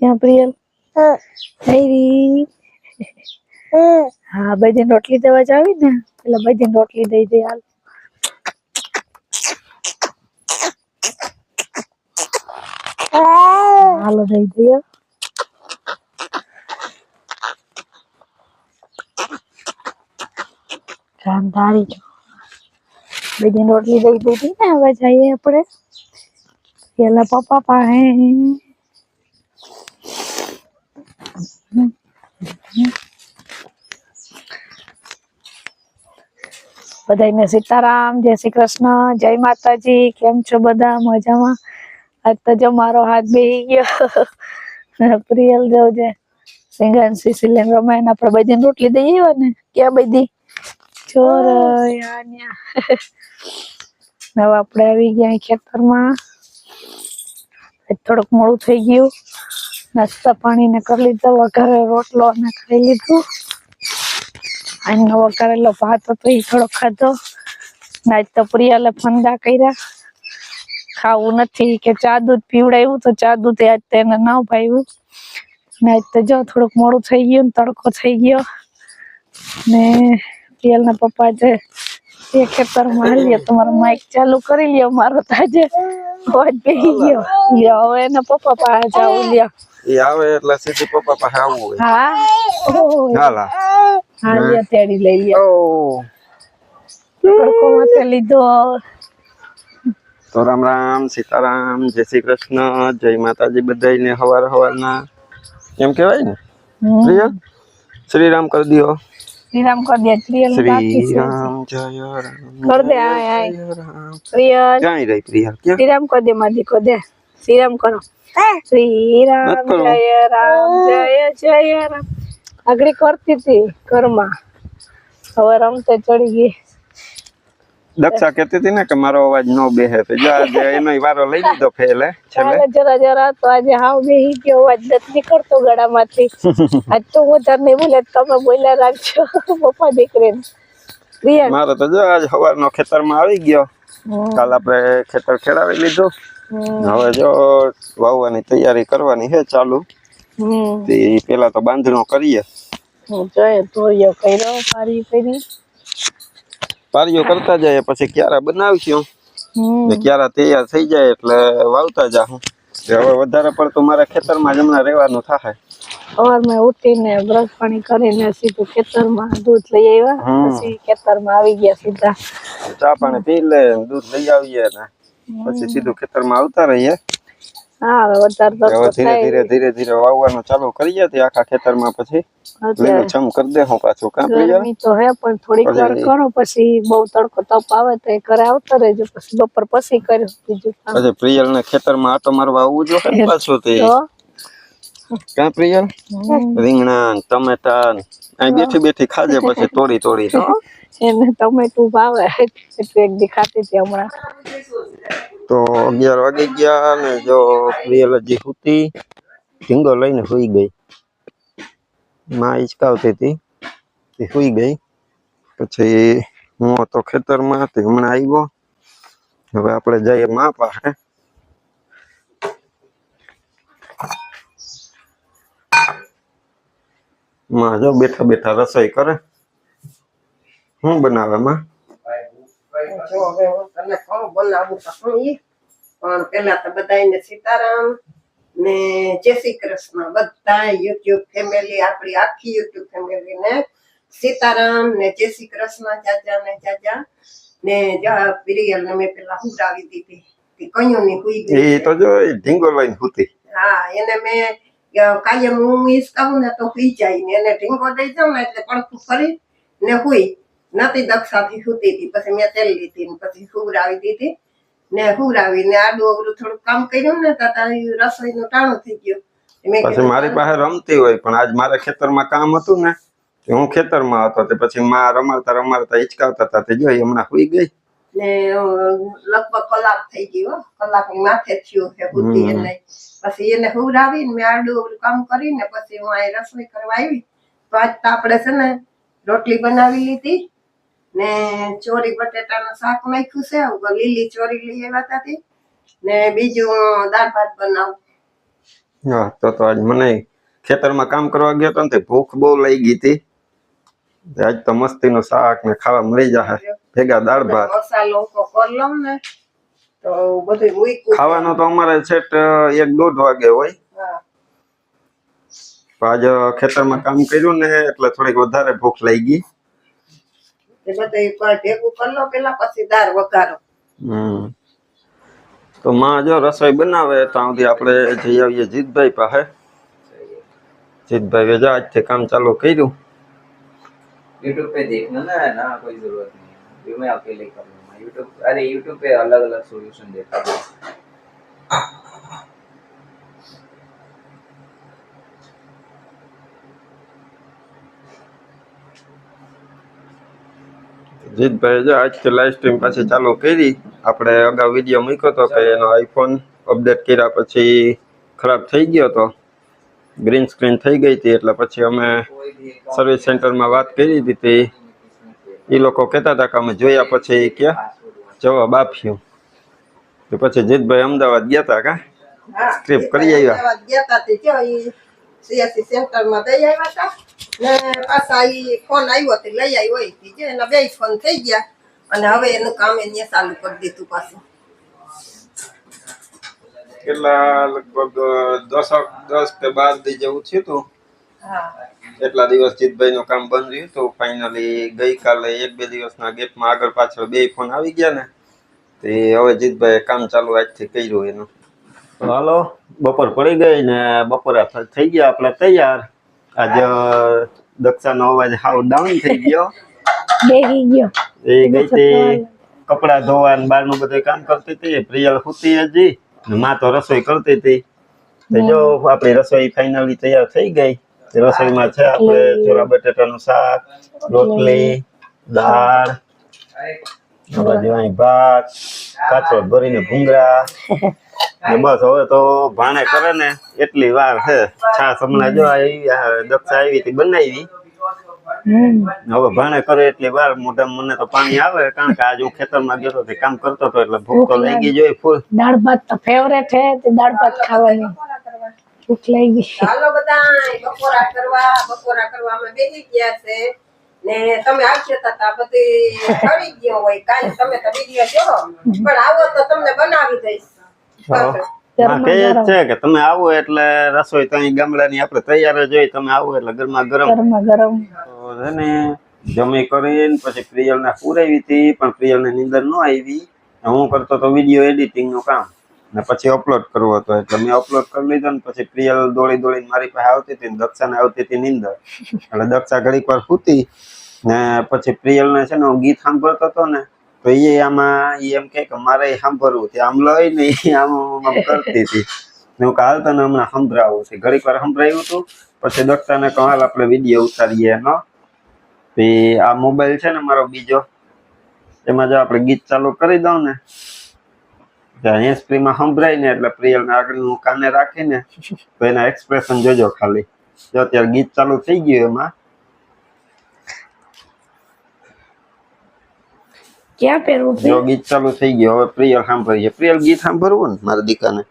ક્યાં પ્રિયલ? હૈરી હા બધી રોટલી દેવા જાવી ને? પેલા બધી રોટલી દઈ દે હાલ. હાલો દઈ દઈએ રાંધારી જો. બધી રોટલી દઈ દીધી ને હવે જઈએ આપણે. પેલા પપ્પા પાસે. બધાને સીતારામ જય શ્રી કૃષ્ણ જય માતાજી કેમ છો બધા? મજામાં? આજ તો જો મારો હાથ બેહી ગયો. પ્રિયલ જવજે છે સિંગન સિસિલિયન રમાયણ આપણે બધી રોટલી દઈ આવ્યા ને? ક્યાં બધી? ચોર હવે આપણે આવી ગયા ખેતરમાં. થોડુંક મોડું થઈ ગયું. નાસ્તા પાણી ને કરી લીધો વઘારે રોટલો ને ખાઈ લીધું. અને વકારેલો ભાત હતો એ થોડો ખાધો. આજ તો પ્રિયાલે ફંદા કર્યા. ખાવું નથી કે ચા દૂધ પીવડાવ્યું તો ચા દૂધ આજ તેને ન ભાવ્યું. ને આજ તો જો થોડુંક મોડું થઈ ગયું ને તડકો થઈ ગયો. ને પ્રિયલના પપ્પા જે એ ખેતરમાં હાલ્યો તમારો માઇક ચાલુ કરી લ્યો મારો તો આજે અવાજ બેસી ગયો. લ્યો હવે એના પપ્પા પાસે જાવું લ્યો. એ આવે એટલે સીધી પપ્પા પાસે આવવું હોય. હા? હા લ્યો તેડી લઈ લ્યો ઓ તડકો માથે લીધો તો રામ રામ સીતારામ જય શ્રી કૃષ્ણ જય માતાજી બધાને હવાર હવારના એમ કહેવાય ને હમ. પ્રિય શ્રી રામ કરી દ્યો શ્રીરામ કર દે પ્રિયલ બાકી શ્રી છે રામ જય રામ કર દે આય આય જય રામ પ્રિયલ ક્યાં રહી પ્રિયા ક્યાં શ્રીરામ કર દે મારી દીકો દે શ્રીરામ કરો શ્રીરામ નથી કરવું. જય રામ જય જય રામ આગળ કરતી હતી ઘરમાં. હવે રમતે ચડી ગઈ. દક્ષા કહેતી હતી ને કે મારો અવાજ ન બેહે. તો જો આજે એનો વારો લઈ લીધો ફેલે છેલ્લે? જરા જરા તો આજે હાવ બેહી ગયો અવાજ નથી નીકળતો ગળામાંથી. આજ તો હું તને બોલે તમે બોલ્યા રાખજો પપ્પા દીકરીને. પ્રિયા મારો તો જો આજ સવારનો ખેતરમાં આવી ગયો. કાલ આપણે ખેતર ખેડાવી લીધું. હવે જો વાવવાની તૈયારી કરવાની છે ચાલુ. પેલા તો બાંધણો કરીએ. જોઈએ ધોયો કર્યો પારી કરી પારીઓ કરતા જાય પછી ક્યારા બનાવશું? ને ક્યારા તૈયાર થઈ જાય એટલે વાવતા જાહું. હું હવે વધારે પડતું મારે ખેતરમાં જ હમણાં રહેવાનું થાય. સવારમાં ઉઠીને બ્રશ પાણી કરીને સીધું ખેતરમાં દૂધ લઈ આવ્યા. પછી ખેતરમાં આવી ગયા સીધા. ચા પાણી પી લે દૂધ લઈ આવીએ ને પછી સીધું ખેતરમાં આવતા રહીએ. હવે ધીરે ધીરે ધીરે ધીરે વાવવાનું ચાલુ કરીએ તે આખા ખેતરમાં પછી. લીલું છમ કરી દે હું પાછું તો હે પણ થોડીક વાર કરો પછી બહુ તડકો તપ આવે તો એ ઘરે આવતા રહેજો પછી બપોર પછી કર્યું બીજું પ્રિયલ ને ખેતરમાં આટો મારવા આવવું જોઈએ પાછું તો કાં પ્રિયલ? રીંગણા ટમેટા અહીં બેઠી બેઠી ખાજે પછી તોડી તોડી. એને ટમેટું ભાવે એટલે એક દી ખાતી હતી હમણાં. તો અગિયાર વાગી ગયા ને જો પ્રિયલ હજી સૂતી ઢીંગો લઈને સુઈ ગઈ. માં હિચકાવતી હતી તે સુઈ ગઈ. પછી હું હતો ખેતરમાં તે હમણાં આવ્યો. હવે આપણે જઈએ માં પાસે. માં જો બેઠા બેઠા રસોઈ કરે. શું બનાવે માં? હું બનાવું ઈ પણ પેલા તો બધાને સીતારામ ને જય શ્રી કૃષ્ણ. બધા યુટ્યુબ ફેમિલી આપણી આખી યુટ્યુબ ફેમિલી ને સીતારામ ને જય શ્રી કૃષ્ણ ચાચા ને ચાચા ને જા પ્રિયલ ને મેં પેલા હુરાવી દીધી. કયું ની હુઈ ગઈ એ તો જો ઢીંગો લઈને હા એને મેં કાયમ હું ઈસ કહું ને તો હુઈ જાય ને એને ઢીંગો દઈ જાઉં ને એટલે પડખું ફરી ને હુઈ. નતી દક્ષાથી સૂતી હતી. પછી મેં તેલ લીધી ને પછી હુવરાવી દીધી ને હુવરાવીને આડું અવડું થોડું કામ કર્યું ને તા તારી રસોઈનું ટાણું થઈ ગયું. પછી મારી પાસે રમતી હોય પણ આજ મારે ખેતરમાં કામ હતું ને હું ખેતરમાં હતો. તે પછી માં રમાડતા રમાડતા હિચકાવતા હતા. તે જોઈ હમણાં સુઈ ગઈ. ને લગભગ કલાક થઈ ગયો કલાક માથે થયું છે બુદ્ધિ પછી એને હુવરાવીને મેં આડું કામ કરીને પછી હું અહીં રસોઈ કરવા આવી. તો આજ તો આપણે છે ને રોટલી બનાવી લીધી ને ચોરી બટેટાનું શાક નાખ્યું છે. લીલી ચોરી લઈ આવ્યા હતા ને બીજું દાળ ભાત બનાવું. હા તો તો આજ મને ખેતરમાં કામ કરવા ગયો તો ને ભૂખ બહુ લઈ ગઈ હતી. આજ તો મસ્તીનું શાક ને ખાવા મળી જશે ભેગા ભાત. મસાલો તો અમારે છેટ એક દોઢ વાગે હોય. આજ ખેતરમાં કામ કર્યું ને એટલે થોડીક વધારે ભૂખ લાગી ગઈ. હમ. તો માં જો રસોઈ બનાવે ત્યાં સુધી આપણે જઈ આવીએ જીતભાઈ પાસે. જીતભાઈ વેજા આજથી કામ ચાલુ કર્યું. नहीं है जो मैं अकेले कर लूंगा यूट्यूब अरे यूट्यूब पे अलग अलग सॉल्यूशन देखा हूँ જીતભાઈ જો આજથી લાઈવ સ્ટ્રીમ પાછી ચાલુ કરી આપણે અગાઉ વિડીયો મૂક્યો હતો કે એનો આઈફોન અપડેટ કર્યા પછી ખરાબ થઈ ગયો હતો ગ્રીન સ્ક્રીન થઈ ગઈ હતી એટલે પછી અમે कोई भी સર્વિસ સેન્ટરમાં વાત કરી હતી એ લોકો કહેતા હતા કે અમે જોયા પછી એ કે જવાબ આપ્યો. તો પછી જીતભાઈ અમદાવાદ ગયા હતા કા? હા Script કરી આવ્યા. અમદાવાદ ગયા તા તે જો એ સીએસસી સેન્ટરમાં દઈ આવ્યા હતા ને પાછા એ ફોન આવ્યો તે લઈ આવ્યો ઈ થી જે એના બે ફોન થઈ ગયા. અને હવે એનું કામ એને ચાલુ કરી દીધું પાછું. કેટલા લગભગ દસ દસ કે બાર દી જેવું થયું હતું એટલા દિવસ જીતભાઈ નું કામ બંધ રહ્યું તો ફાઇનલી ગઈકાલે એક બે દિવસના ગેપમાં આગળ પાછળ બે ફોન આવી ગયા ને તે હવે જીતભાઈ કામ ચાલુ આજથી કર્યું એનું. હાલો બપોર પડી ગઈ ને બપોરે થઈ ગયા આપણે તૈયાર. આજે દક્ષાનો અવાજ હાવ ડાઉન થઈ ગયો. બેગી ગયો. એ ગઈ તે કપડા ધોવા ને બહારનું બધું કામ કરતી હતી પ્રિયલ સુતી હજી ને માં તો રસોઈ કરતી હતી. જો આપણી રસોઈ ફાઇનલી તૈયાર થઈ ગઈ. રસોઈમાં છે. આપણે ચોરા બટેટાનું શાક રોટલી દાળ ભાત કાચરોટ ભરીને ભૂંગળા. ને બસ હવે તો ભાણે કરે ને એટલી વાર છે. છાસ હમણાં જો આવી આ આવી હતી બનાવી. હવે ભાણે કરે એટલી વાર મોઢામાં મને તો પાણી આવે કારણ કે આજ હું ખેતરમાં ગયો હતો કામ કરતો હતો એટલે ભૂખ તો લાગી જોઈ ફૂલ. દાળ ભાત તો ફેવરેટ છે દાળ ભાત ખાવાની. ભૂખ લાગી. ગઈ હાલો બધા બપોરા કરવા બપોરા કરવામાં બેસી ગયા છે. ને તમે આવશે તો તા બધી કરી ગયો હોય કાલે તમે તો બીજી જોવો. પણ આવો તો તમને બનાવી દઈશ. છે કે તમે આવો એટલે રસોઈ તો ગામડાની આપણે તૈયાર જ હોય તમે આવો એટલે ગરમા ગરમ. ગરમા ગરમ. તો છે ને જમી કરીને પછી પ્રિયલને પૂરાવી હતી પણ પ્રિયલને નીંદર ન આવી. હું કરતો તો વીડિયો એડિટિંગનું કામ. ને પછી અપલોડ કરવો હતો. એટલે મેં અપલોડ કરી લીધો ને પછી પ્રિયલ દોડી દોડીને મારી પાસે આવતી હતી ને દક્ષાને આવતી હતી નીંદર. એટલે દક્ષા ઘડીક વાર સૂતી ને પછી પ્રિયલને છે ને હું ગીત સાંભળતો હતો ને, તો એ આમાં એ એમ કે મારે સાંભળવું છે. આમ લઈ ને આમ આમ કરતી હતી. ને હું કાલ તને હમણાં સંભળાવું છે. ઘડીક વાર સંભળાયું હતું. પછી દક્ષાને કહું, હાલ આપણે વીડિયો ઉતારીએ એનો. આ મોબાઈલ છે ને મારો બીજો, એમાં જો આપણે ગીત ચાલુ કરી દઉં ને હેન્ડ ફ્રીમાં સંભળાય ને એટલે પ્રિયલને આગળનું કાને રાખીને તો એના એક્સપ્રેશન જોજો ખાલી. જો અત્યારે ગીત ચાલુ થઈ ગયું એમાં. ક્યાં પહેરવું જો ગીત ચાલુ થઈ ગયું હવે પ્રિયલ સાંભળીએ પ્રિયલ ગીત સાંભળવું ને મારા દીકાને?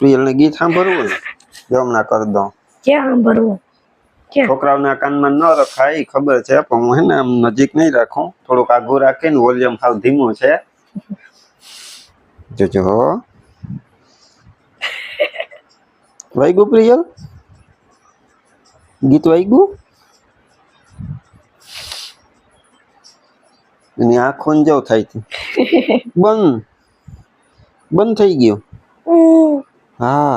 પ્રિયલને ગીત સાંભળવું ને? જો હમણાં કરી દઉં. ક્યાં સાંભળવું? છોકરાઓના કાનમાં ન રખાય ખબર છે પણ હું હે ને આમ નજીક નહીં રાખું. થોડુંક આઘું રાખીને વોલ્યુમ હાવ ધીમું છે. જોજો વાગ્યું પ્રિયલ ગીત વાગ્યું એની આંખો જાવ થાય છે બંધ બંધ થઈ ગયું હા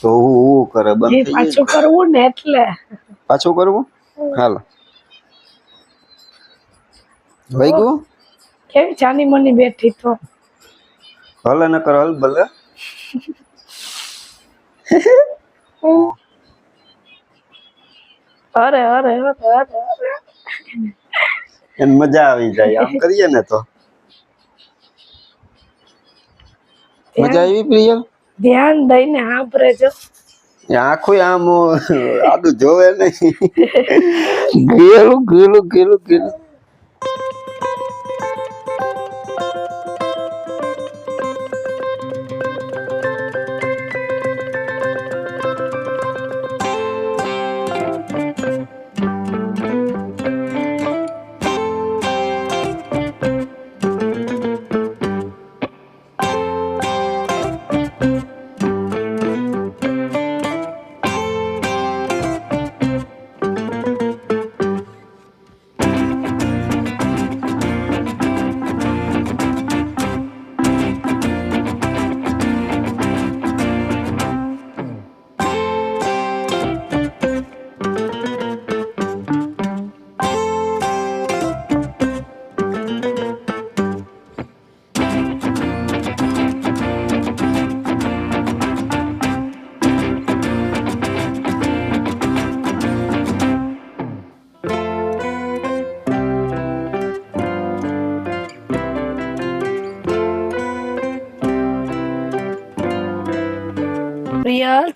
તો હું હું કરે બંધ પાછું કરવું ને એટલે. પાછું કરવું? હાલો. વાગ્યું કેવી ચાની મની બેઠી તો? ભલે ન કરો હલ ભલે. અરે અરે અરે એને મજા આવી જાય. આમ કરીએ ને તો. મજા આવી પ્રિયલ? ધ્યાન દઈને સાંભળે જો. આખું આમ આડું જોવે નહીં. ગેલું ગેલું ગેલું ગેલું.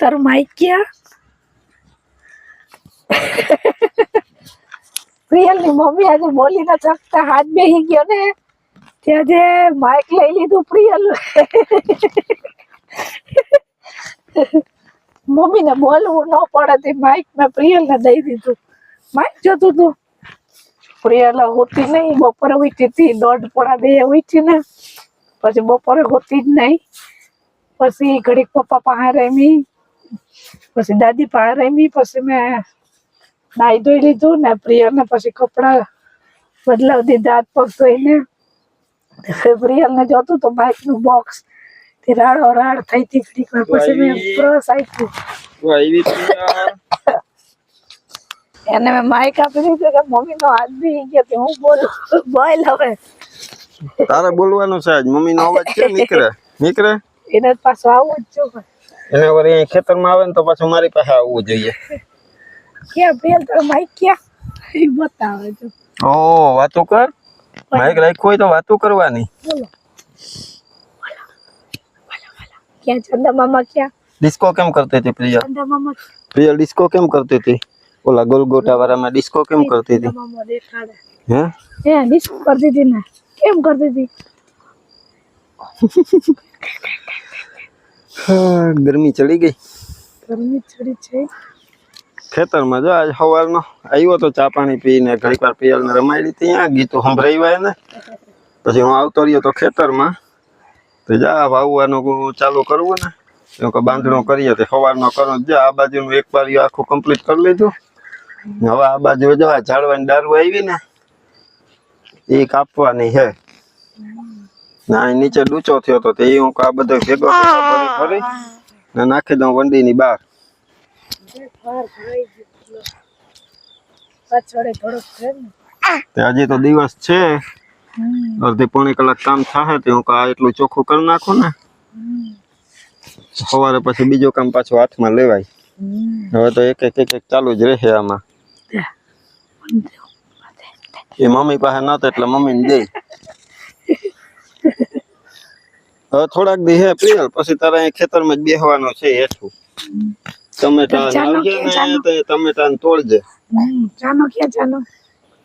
તારું માઇક ક્યાં? પ્રિયલની મમ્મી આજે બોલી ના શકતા હાથ બેહી ગયો ને. ત્યાં જે માઇક લઈ લીધું પ્રિયલ મમ્મી ને બોલવું ન પડે તે માઇક મેં પ્રિયલ ને દઈ દીધું. માઇક જોતું તું? પ્રિયલ હોતી નહીં, બપોરે ઉઠી હતી, દોઢ પોણા બે ઉઠી ને પછી બપોરે હોતી જ નહીં. પછી ઘડીક પપ્પા પાસે રમી. પછી દાદી પાસે રમી પછી મેં નાઈ ધોઈ લીધું ને પ્રિયલ ને પછી કપડા બદલાવ દીધા હાથ પગ ધોઈને. પ્રિયલ ને જોતું તો બાઇકનું બોક્સ તે રાડો રાડ થઈ હતી ઘડીક વાર પછી મેં બ્રશ આપ્યું. એને મેં માઇક આપી દીધું કે મમ્મી નો હાથ બી ગયો કે હું બોલું? બોલ હવે. તારે બોલવાનું છે આજ. મમ્મી નો અવાજ છે નીકળે? નીકળે? એને પાછું આવવું જ જોઈએ એને વળી અહીં ખેતરમાં આવે ને તો પાછું મારી પાસે આવવું જોઈએ. ક્યાં પ્રિયલ તો માઈક ક્યાં? એ બતાવે જો ઓ વાતો કર. માઈક રાખ્યું હોય તો વાતો કરવાની. ક્યાં ચંદા મામા ક્યાં? ડિસ્કો કેમ કરતી હતી પ્રિયા? ચંદા મામા પ્રિયા ડિસ્કો કેમ કરતી હતી? ઓલા ગોલગોટા વાળામાં ડિસ્કો કેમ કરતી હતી? હે? હે ડિસ્કો કરતી હતી ને. કેમ કરતી હતી? હા, ગરમી ચડી ગઈ. ગરમી ચડી છે. ખેતરમાં જો આજ સવારનો આવ્યો તો ચા પાણી પીને ઘણી વાર પિયલને લીધી. ત્યાં ગીતો સંભળાવ્યા ને. પછી હું આવતો રહ્યો તો ખેતરમાં. તો જા વાવવાનું ચાલુ કરવું ને. એવું કે બાંધણો કરીએ તો સવારનો કરો. જા આ બાજુનું એક વાર આખું કમ્પ્લીટ કરી લીધું હવે આ બાજુ જો આ ઝાડવાની દારૂ આવી ને એ કાપવાની છે. ના નીચે ડૂચો થયો તો તે હું આ બધો ભેગો ભરી ને નાખી દઉં બહાર. ફાર છે ને તે હજી તો દિવસ છે. અડધી પોણી કલાક કામ થાય તે હું આ એટલું ચોખ્ખું કરી નાખું ને. સવારે પછી બીજો કામ પાછું હાથમાં લેવાય. હવે તો એક એક એક એક ચાલુ જ રહે આમાં. એ મમ્મી પાસે નતો એટલે મમ્મીને દે. હવે થોડાક દી હે પ્રિયલ પછી તારે અહીં ખેતરમાં જ બેહવાનું છે હેઠું. ટમેટા આવજે ને તો ટમેટા તોડજે ચાનો ક્યાં ચાનો?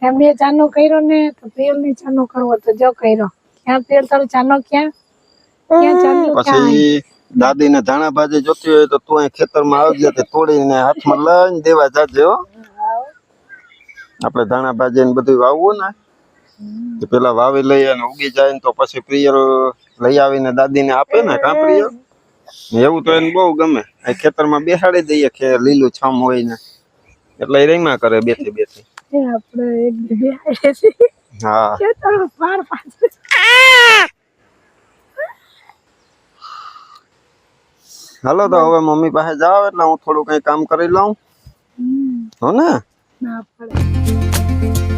એમ બે ચાનો કર્યો ને તો પ્રિયલ ને ચાનો કરવો તો જો કર્યો. ક્યાં પ્રિયલ તારો ચાનો ક્યાં? ક્યાં ચાનો પછી દાદી ને ધાણા ભાજી જોતી હોય તો તું અહીં ખેતરમાં આવજે તે તોડીને હાથમાં લઈને દેવા જાજે હો. આપણે ધાણા ભાજી ને બધું વાવવું ને. પેલા વાવી લઈએ ઉગી જાય ને તો પછી પ્રિયલ લઈ આવીને દાદીને આપે ને કા એવું તો એને બહુ ગમે. આ ખેતરમાં બેસાડી દઈએ કે લીલું છમ હોય ને. એટલે એ રમ્યા કરે બેઠી બેઠી. આપણે એક બે હા. કે પાર પાછળ. હાલો તો હવે મમ્મી પાસે જાવ એટલે હું થોડું કઈ કામ કરી લઉં. હો ને? ના પડે.